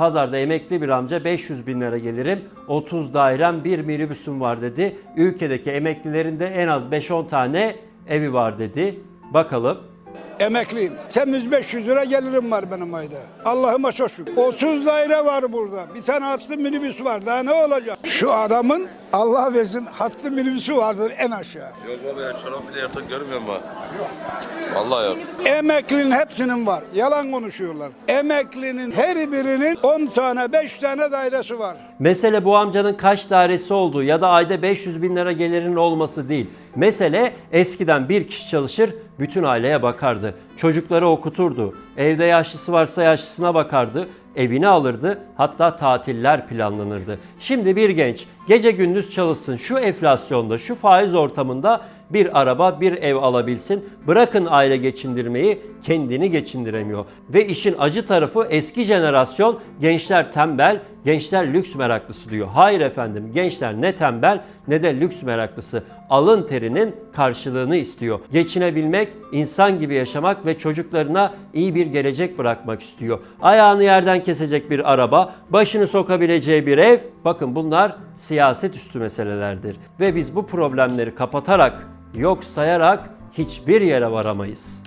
Pazarda emekli bir amca 500 bin lira gelirim, 30 dairem, bir minibüsüm var dedi. Ülkedeki emeklilerin de en az 5-10 tane evi var dedi. Bakalım. Emekliyim. Temiz 500 lira gelirim var benim ayda. Allah'ıma çok şükür. 30 daire var burada. Bir tane hatlı minibüs var. Daha ne olacak? Şu adamın Allah versin hatlı minibüsü vardır en aşağı. Yok baba ya çorap bile yırtık görmüyorum ben. Vallahi yok. Emeklinin hepsinin var. Yalan konuşuyorlar. Emeklinin her birinin 10 tane 5 tane dairesi var. Mesele bu amcanın kaç dairesi olduğu ya da ayda 500 bin lira gelirinin olması değil. Mesele eskiden bir kişi çalışır, bütün aileye bakardı. Çocukları okuturdu. Evde yaşlısı varsa yaşlısına bakardı. Evini alırdı. Hatta tatiller planlanırdı. Şimdi bir genç gece gündüz çalışsın şu enflasyonda, şu faiz ortamında bir araba, bir ev alabilsin. Bırakın aile geçindirmeyi, kendini geçindiremiyor. Ve işin acı tarafı eski jenerasyon gençler tembel, gençler lüks meraklısı diyor. Hayır efendim, gençler ne tembel ne de lüks meraklısı. Alın terinin karşılığını istiyor. Geçinebilmek, insan gibi yaşamak ve çocuklarına iyi bir gelecek bırakmak istiyor. Ayağını yerden kesecek bir araba, başını sokabileceği bir ev. Bakın bunlar siyaset üstü meselelerdir. Ve biz bu problemleri kapatarak yok sayarak hiçbir yere varamayız.